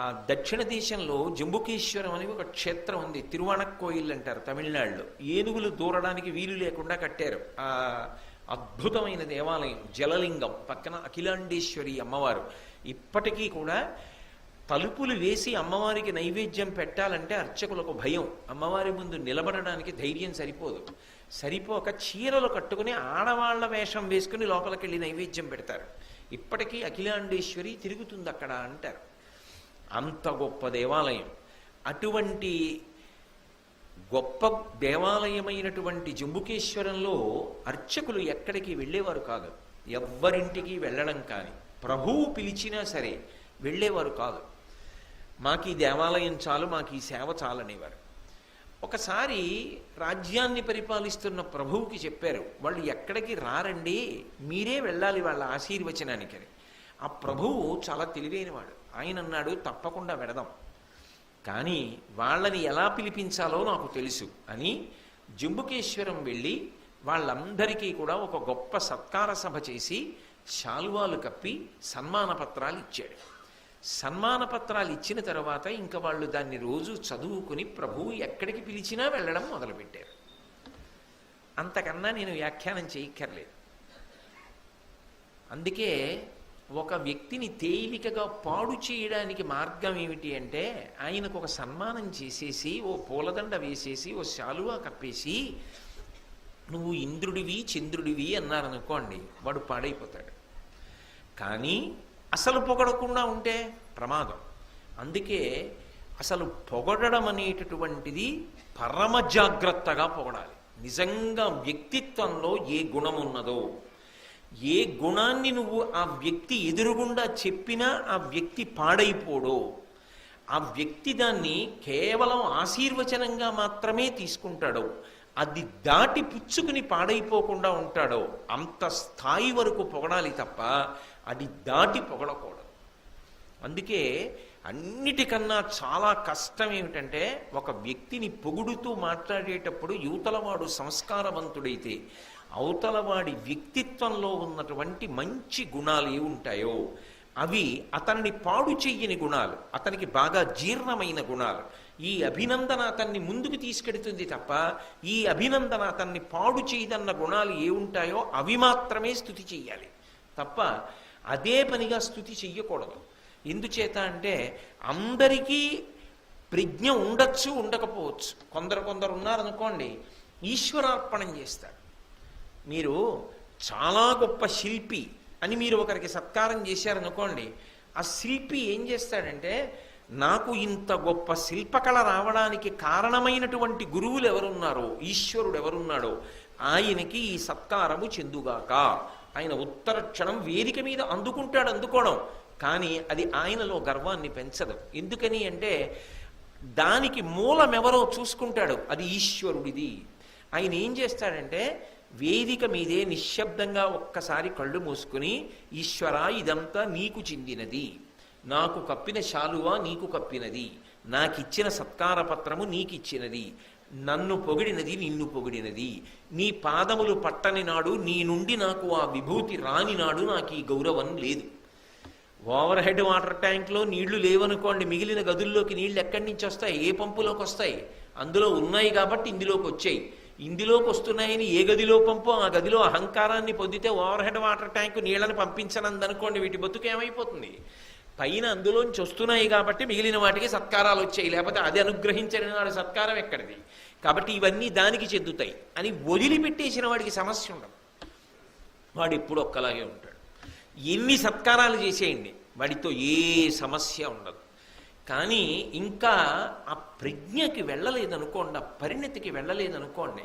ఆ దక్షిణ దేశంలో జంబుకేశ్వరం అనేది ఒక క్షేత్రం ఉంది. తిరువణక్కోయిల్ అంటారు తమిళనాడులో. ఏనుగులు దూరడానికి వీలు లేకుండా కట్టారు. ఆ అద్భుతమైన దేవాలయం జలలింగం పక్కన అఖిలాండేశ్వరి అమ్మవారు. ఇప్పటికీ కూడా తలుపులు వేసి అమ్మవారికి నైవేద్యం పెట్టాలంటే అర్చకులకు భయం. అమ్మవారి ముందు నిలబడడానికి ధైర్యం సరిపోదు. సరిపోక చీరలు కట్టుకుని ఆడవాళ్ళ వేషం వేసుకుని లోపలికి వెళ్ళి నైవేద్యం పెడతారు. ఇప్పటికీ అఖిలాండేశ్వరి తిరుగుతుంది అక్కడ అంటారు. అంత గొప్ప దేవాలయం. అటువంటి గొప్ప దేవాలయమైనటువంటి జంబుకేశ్వరంలో అర్చకులు ఎక్కడికి వెళ్ళేవారు కాదు. ఎవ్వరింటికి వెళ్ళడం కానీ ప్రభువు పిలిచినా సరే వెళ్ళేవారు కాదు. మాకు ఈ దేవాలయం చాలు మాకు ఈ సేవ చాలనేవారు ఒకసారి రాజ్యాన్ని పరిపాలిస్తున్న ప్రభువుకి చెప్పారు వాళ్ళు ఎక్కడికి రారండి మీరే వెళ్ళాలి వాళ్ళ ఆశీర్వచనానికి అని ఆ ప్రభువు చాలా తెలివైనవాడు. ఆయన అన్నాడు తప్పకుండా వెడదాం. కానీ వాళ్ళని ఎలా పిలిపించాలో నాకు తెలుసు అని జంబుకేశ్వరం వెళ్ళి వాళ్ళందరికీ కూడా ఒక గొప్ప సత్కార సభ చేసి శాలువాలు కప్పి సన్మాన పత్రాలు ఇచ్చాడు. సన్మాన పత్రాలు ఇచ్చిన తర్వాత ఇంకా వాళ్ళు దాన్ని రోజు చదువుకుని ప్రభువు ఎక్కడికి పిలిచినా వెళ్ళడం మొదలుపెట్టారు. అంతకన్నా నేను వ్యాఖ్యానం చేయక్కర్లేదు. అందుకే ఒక వ్యక్తిని తేలికగా పాడు చేయడానికి మార్గం ఏమిటి అంటే ఆయనకు ఒక సన్మానం చేసేసి ఓ పూలదండ వేసేసి ఓ శాలువా కప్పేసి నువ్వు ఇంద్రుడివి చంద్రుడివి అన్నారనుకోండి వాడు పాడైపోతాడు. కానీ అసలు పొగడకుండా ఉంటే ప్రమాదం. అందుకే అసలు పొగడడం అనేటటువంటిది పరమ జాగ్రత్తగా పొగడాలి. నిజంగా వ్యక్తిత్వంలో ఏ గుణం ఉన్నదో ఏ గుణాన్ని నువ్వు ఆ వ్యక్తి ఎదురుగుండా చెప్పినా ఆ వ్యక్తి పాడైపోడో ఆ వ్యక్తి దాన్ని కేవలం ఆశీర్వచనంగా మాత్రమే తీసుకుంటాడో అది దాటి పుచ్చుకుని పాడైపోకుండా ఉంటాడో అంత స్థాయి వరకు పొగడాలి తప్ప అది దాటి పొగడకూడదు. అందుకే అన్నిటికన్నా చాలా కష్టం ఏమిటంటే ఒక వ్యక్తిని పొగుడుతూ మాట్లాడేటప్పుడు యువతలవాడు సంస్కారవంతుడైతే అవతలవాడి వ్యక్తిత్వంలో ఉన్నటువంటి మంచి గుణాలు ఏ ఉంటాయో అవి అతన్ని పాడు చెయ్యని గుణాలు అతనికి బాగా జీర్ణమైన గుణాలు. ఈ అభినందన అతన్ని ముందుకు తీసుకెడుతుంది తప్ప ఈ అభినందన అతన్ని పాడు చేయదన్న గుణాలు ఏ ఉంటాయో అవి మాత్రమే స్థుతి చెయ్యాలి. తప్ప అదే పనిగా స్థుతి చెయ్యకూడదు. ఎందుచేత అంటే అందరికీ ప్రజ్ఞ ఉండొచ్చు ఉండకపోవచ్చు. కొందరు కొందరు ఉన్నారనుకోండి ఈశ్వరార్పణం చేస్తారు. మీరు చాలా గొప్ప శిల్పి అని మీరు ఒకరికి సత్కారం చేశారనుకోండి ఆ శిల్పి ఏం చేస్తాడంటే నాకు ఇంత గొప్ప శిల్పకళ రావడానికి కారణమైనటువంటి గురువులు ఎవరున్నారో ఈశ్వరుడు ఎవరున్నాడో ఆయనకి ఈ సత్కారము చెందుగాక. ఆయన ఉత్తర క్షణం వేదిక మీద అందుకుంటాడు అందుకోవడం. కానీ అది ఆయనలో గర్వాన్ని పెంచదు. ఎందుకని అంటే దానికి మూలమెవరో చూసుకుంటాడు. అది ఈశ్వరుడిది. ఆయన ఏం చేస్తాడంటే వేదిక మీదే నిశ్శబ్దంగా ఒక్కసారి కళ్ళు మూసుకుని ఈశ్వర ఇదంతా నీకు చెందినది. నాకు కప్పిన శాలువా నీకు కప్పినది. నాకిచ్చిన సత్కార పత్రము నీకిచ్చినది. నన్ను పొగిడినది నిన్ను పొగిడినది. నీ పాదములు పట్టని నాడు నీ నుండి నాకు ఆ విభూతి రాని నాడు నాకు ఈ గౌరవం లేదు. ఓవర్ హెడ్ వాటర్ ట్యాంక్లో నీళ్ళు లేవనుకోండి మిగిలిన గదుల్లోకి నీళ్ళు ఎక్కడి నుంచి వస్తాయి? ఏ పంపులోకి వస్తాయి? అందులో ఉన్నాయి కాబట్టి ఇందులోకి వచ్చాయి. ఇందులోకి వస్తున్నాయని ఏ గదిలో పంపో? ఆ గదిలో అహంకారాన్ని పొందితే ఓవర్ హెడ్ వాటర్ ట్యాంక్ నీళ్ళని పంపించనందనుకోండి వీటి బతుకు ఏమైపోతుంది? పైన అందులోంచి వస్తున్నాయి కాబట్టి మిగిలిన వాటికి సత్కారాలు వచ్చాయి. లేకపోతే అది అనుగ్రహించని నాడు సత్కారం ఎక్కడిది? కాబట్టి ఇవన్నీ దానికి చెందుతాయి. అని వదిలిపెట్టేసిన వాడికి సమస్య ఉండదు. వాడు ఎప్పుడు ఒక్కలాగే ఉంటాడు. ఎన్ని సత్కారాలు చేసేయండి. వాడితో ఏ సమస్య ఉండదు. కానీ ఇంకా ఆ ప్రజ్ఞకి వెళ్ళలేదనుకోండి ఆ పరిణతికి వెళ్ళలేదనుకోండి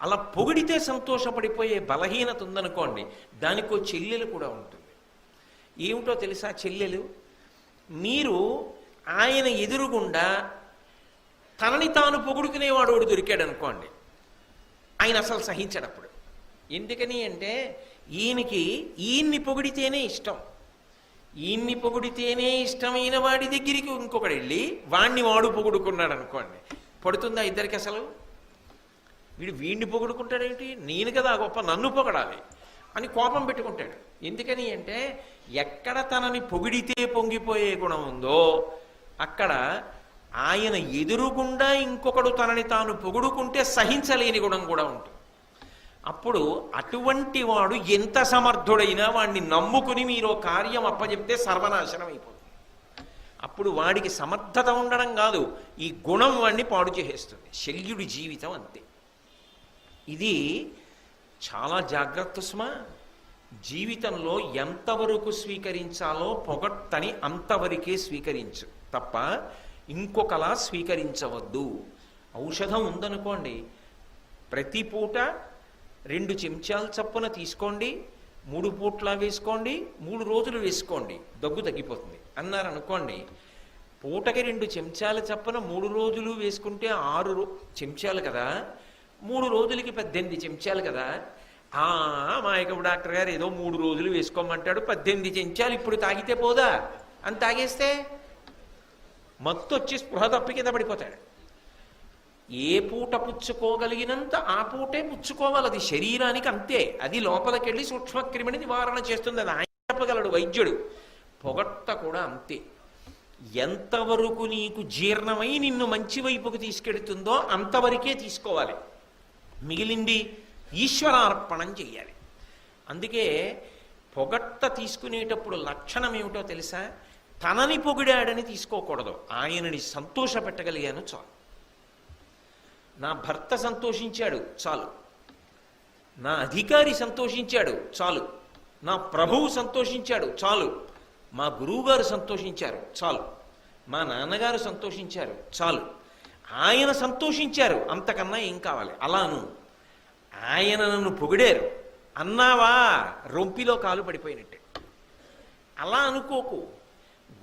అలా పొగిడితే సంతోషపడిపోయే బలహీనత ఉందనుకోండి దానికో చెల్లెలు కూడా ఉంటుంది. ఏమిటో తెలుసా చెల్లెలు? మీరు ఆయన ఎదురుగుండా తనని తాను పొగుడుకునేవాడు దొరికాడు అనుకోండి ఆయన అసలు సహించడప్పుడు. ఎందుకని అంటే ఈయనకి ఈయన్ని పొగిడితేనే ఇష్టం. ఈయన్ని పొగిడితేనే ఇష్టమైన వాడి దగ్గరికి ఇంకొకడు వెళ్ళి వాణ్ణి వాడు పొగుడుకున్నాడు అనుకోండి పడుతుందా ఇద్దరికి అసలు? వీడు వీడిని పొగుడుకుంటాడేంటి? నేను కదా గొప్ప నన్ను పొగడాలి అని కోపం పెట్టుకుంటాడు. ఎందుకని అంటే ఎక్కడ తనని పొగిడితే పొంగిపోయే గుణం ఉందో అక్కడ ఆయన ఎదురుగుండా ఇంకొకడు తనని తాను పొగుడుకుంటే సహించలేని గుణం కూడా ఉంటుంది. అప్పుడు అటువంటి వాడు ఎంత సమర్థుడైనా వాడిని నమ్ముకుని మీరు కార్యం అప్పచెప్తే సర్వనాశనం అయిపోతుంది. అప్పుడు వాడికి సమర్థత ఉండడం కాదు ఈ గుణం వాడిని పాడు చేసేస్తుంది. శల్యుడి జీవితం అంతే. ఇది చాలా జాగ్రత్త సుమా. జీవితంలో ఎంతవరకు స్వీకరించాలో పొగట్టని అంతవరకే స్వీకరించు. తప్ప ఇంకొకలా స్వీకరించవద్దు. ఔషధం ఉందనుకోండి ప్రతి పూట రెండు చెంచాలు చప్పున తీసుకోండి మూడు పూట్ల వేసుకోండి మూడు రోజులు వేసుకోండి. దగ్గు తగ్గిపోతుంది. అన్నారు అనుకోండి పూటకి రెండు చెంచాల చప్పున మూడు రోజులు వేసుకుంటే ఆరు చెంచాలు కదా? మూడు రోజులకి పద్దెనిమిది చెంచాలు కదా? ఆ మాయకపు డాక్టర్ గారు ఏదో మూడు రోజులు వేసుకోమంటాడు పద్దెనిమిది చెంచాలు ఇప్పుడు తాగితే పోదా? అని తాగేస్తే మత్తు వచ్చి స్పృహ తప్పి కింద పడిపోతాడు. ఏ పూట పుచ్చుకోగలిగినంత ఆ పూటే పుచ్చుకోవాలి అది శరీరానికి అంతే. అది లోపలికెళ్ళి సూక్ష్మక్రిమిని నివారణ చేస్తుంది అది ఆయన చెప్పగలడు వైద్యుడు. పొగట్ట కూడా అంతే. ఎంతవరకు నీకు జీర్ణమై నిన్ను మంచి వైపుకు తీసుకెడుతుందో అంతవరకే తీసుకోవాలి. మిగిలింది ఈశ్వరార్పణం చెయ్యాలి. అందుకే పొగట్ట తీసుకునేటప్పుడు లక్షణం ఏమిటో తెలుసా? తనని పొగిడాడని తీసుకోకూడదు. ఆయనని సంతోషపెట్టగలిగాను చాలు. నా భర్త సంతోషించాడు చాలు. నా అధికారి సంతోషించాడు చాలు. నా ప్రభువు సంతోషించాడు చాలు. మా గురువుగారు సంతోషించారు చాలు. మా నాన్నగారు సంతోషించారు చాలు. ఆయన సంతోషించారు అంతకన్నా ఏం కావాలి? అలాను. ఆయన నన్ను పొగిడారు. అన్నావా? రొంపిలో కాలు పడిపోయినట్టే. అలా అనుకోకు.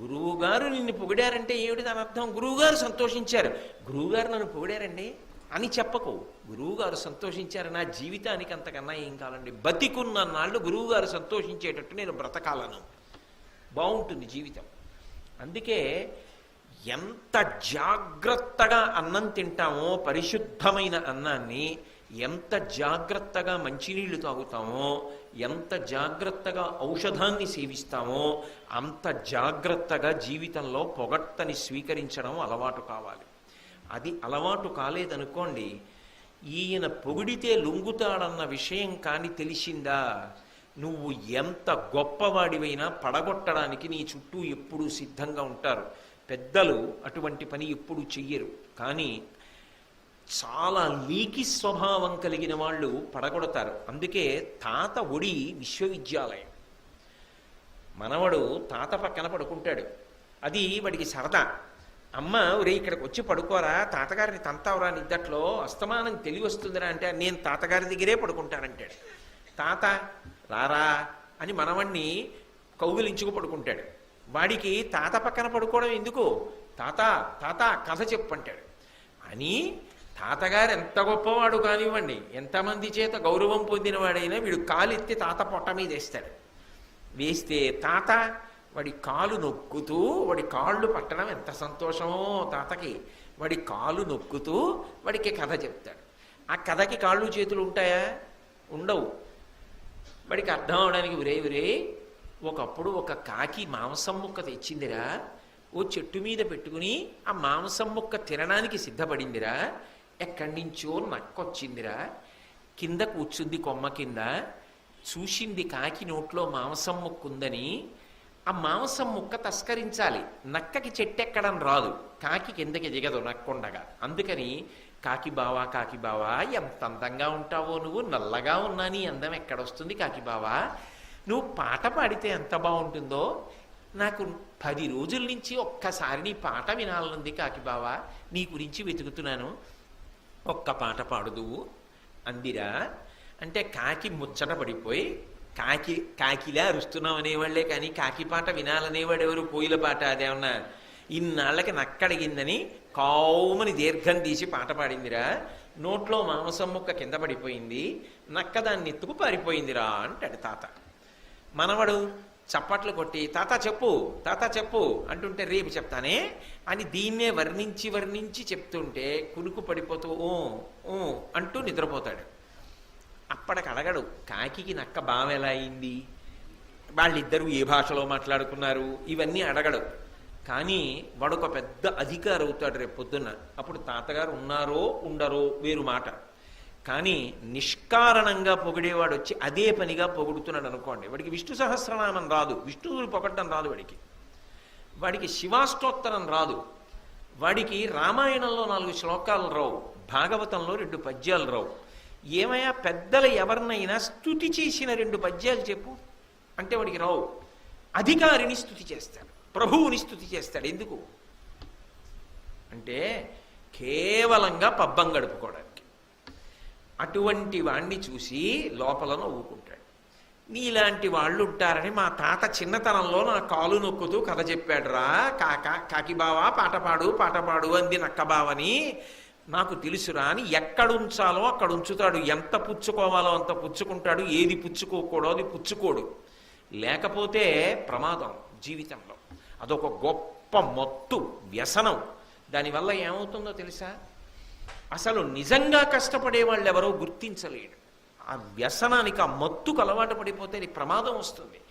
గురువుగారు నిన్ను పొగిడారంటే ఏమిటి దాని అర్థం గురువుగారు సంతోషించారు. గురువుగారు నన్ను పొగిడారండి? అని చెప్పకు. గురువుగారు సంతోషించారు నా జీవితానికి అంతకన్నా ఏం కావాలండి? బతికున్న నాళ్ళు గురువుగారు సంతోషించేటట్టు నేను బ్రతకాలను. బాగుంటుంది జీవితం. అందుకే ఎంత జాగ్రత్తగా అన్నం తింటామో పరిశుద్ధమైన అన్నాన్ని ఎంత జాగ్రత్తగా మంచినీళ్ళు తాగుతామో ఎంత జాగ్రత్తగా ఔషధాన్ని సేవిస్తామో అంత జాగ్రత్తగా జీవితంలో పొగట్టని స్వీకరించడం అలవాటు కావాలి. అది అలవాటు కాలేదనుకోండి ఈయన పొగిడితే లొంగుతాడన్న విషయం కానీ తెలిసిందా? నువ్వు ఎంత గొప్పవాడివైనా పడగొట్టడానికి నీ చుట్టూ ఎప్పుడూ సిద్ధంగా ఉంటారు. పెద్దలు అటువంటి పని ఎప్పుడూ చెయ్యరు. కానీ చాలా లీకి స్వభావం కలిగిన వాళ్ళు పడగొడతారు. అందుకే తాత ఒడి విశ్వవిద్యాలయం. మనవడు తాత పక్కన పడుకుంటాడు. అది వాడికి సరదా. అమ్మ ఒరే ఇక్కడికి వచ్చి పడుకోరా తాతగారిని తంతావరా నిద్దట్లో అస్తమానం తెలివి వస్తుందిరా అంటే నేను తాతగారి దగ్గరే పడుకుంటానంటాడు. తాత రారా అని మనవణ్ణి కౌగిలించుకు పడుకుంటాడు. వాడికి తాత పక్కన పడుకోవడం ఎందుకు? తాత తాత కథ చెప్పంటాడు. అని తాతగారు ఎంత గొప్పవాడు కానివ్వండి ఎంతమంది చేత గౌరవం పొందినవాడైనా వీడు కాలెత్తి తాత పొట్ట మీద వేస్తాడు. వేస్తే తాత వాడి కాలు నొక్కుతూ వాడి కాళ్ళు పట్టడం ఎంత సంతోషమో తాతకి. వాడి కాలు నొక్కుతూ వాడికి కథ చెప్తాడు. ఆ కథకి కాళ్ళు చేతులు ఉంటాయా? ఉండవు. వాడికి అర్థం అవడానికి ఉరే ఉరే ఒకప్పుడు ఒక కాకి మాంసం ముక్క తెచ్చిందిరా. ఓ చెట్టు మీద పెట్టుకుని ఆ మాంసం ముక్క తినడానికి సిద్ధపడిందిరా. ఎక్కడి నుంచో నక్కొచ్చిందిరా. కింద కూర్చుంది కొమ్మ కింద. చూసింది కాకి నోట్లో మాంసం ముక్క ఉందని ఆ మాంసం ముక్క తస్కరించాలి. నక్కకి చెట్టెక్కడం రాదు. కాకి కిందకి దిగదు నక్కుండగా. అందుకని కాకి బావా కాకి బావా ఎంత అందంగా ఉంటావో నువ్వు నల్లగా ఉన్నా నీ అందం ఎక్కడొస్తుంది కాకి బావా? నువ్వు పాట పాడితే ఎంత బాగుంటుందో నాకు పది రోజుల నుంచి ఒక్కసారి నీ పాట వినాలనుంది కాకి బావా. నీ గురించి వెతుకుతున్నాను. ఒక్క పాట పాడుదువు అందిరా. అంటే కాకి ముచ్చట పడిపోయి కాకి కాకిలా అరుస్తున్నాం అనేవాళ్ళే కానీ కాకి పాట వినాలనేవాడు ఎవరు? కోయిల పాట అదేమన్నా ఇన్నాళ్ళకి నక్కడిగిందని కావుమని దీర్ఘం తీసి పాట పాడిందిరా. నోట్లో మాంసం ముక్క కింద పడిపోయింది నక్క దాన్ని ఎత్తుకు పారిపోయిందిరా అంటాడు తాత. మనవడు చప్పట్లు కొట్టి తాత చెప్పు తాత చెప్పు అంటుంటే రేపు చెప్తానే. అని దీన్నే వర్ణించి వర్ణించి చెప్తుంటే కునుకు పడిపోతూ ఊ ఊ అంటూ నిద్రపోతాడు. అప్పటికి అడగడు కాకికి నక్క బావ ఎలా అయింది? వాళ్ళిద్దరూ ఏ భాషలో మాట్లాడుకున్నారు? ఇవన్నీ అడగడు. కానీ వాడు ఒక పెద్ద అధికారి అవుతాడు రేపు పొద్దున్న. అప్పుడు తాతగారు ఉన్నారో ఉండరో వేరు మాట. కానీ నిష్కారణంగా పొగిడేవాడు వచ్చి అదే పనిగా పొగుడుతున్నాడు అనుకోండి. వాడికి విష్ణు సహస్రనామం రాదు. విష్ణువుని పొగట్టం రాదు వాడికి. వాడికి శివాష్టోత్తరం రాదు. వాడికి రామాయణంలో నాలుగు శ్లోకాలు రావు. భాగవతంలో రెండు పద్యాలు రావు. ఏమయ్యా పెద్దలు ఎవరినైనా స్థుతి చేసిన రెండు పద్యాలు చెప్పు. అంటే వాడికి రావు. అధికారిని స్థుతి చేస్తాడు ప్రభువుని స్థుతి చేస్తాడు. ఎందుకు? అంటే కేవలంగా పబ్బం గడుపుకోవడానికి. అటువంటి వాణ్ణి చూసి లోపల నవ్వుకుంటాడు. నీలాంటి వాళ్ళు ఉంటారని మా తాత చిన్నతనంలో నా కాలు నొక్కుతూ కథ చెప్పాడురా. కాక కాకి బావా పాట పాడు పాట పాడు అంది నక్కబావని నాకు తెలుసురా అని ఎక్కడ ఉంచాలో అక్కడ ఉంచుతాడు. ఎంత పుచ్చుకోవాలో అంత పుచ్చుకుంటాడు. ఏది పుచ్చుకోకూడదు అది పుచ్చుకోడు. లేకపోతే ప్రమాదం జీవితంలో. అదొక గొప్ప మత్తు వ్యసనం. దానివల్ల ఏమవుతుందో తెలుసా? అసలు నిజంగా కష్టపడే వాళ్ళు ఎవరో గుర్తించలేడు ఆ వ్యసనానికి ఆ మత్తుకు అలవాటు పడిపోతే ప్రమాదం వస్తుంది.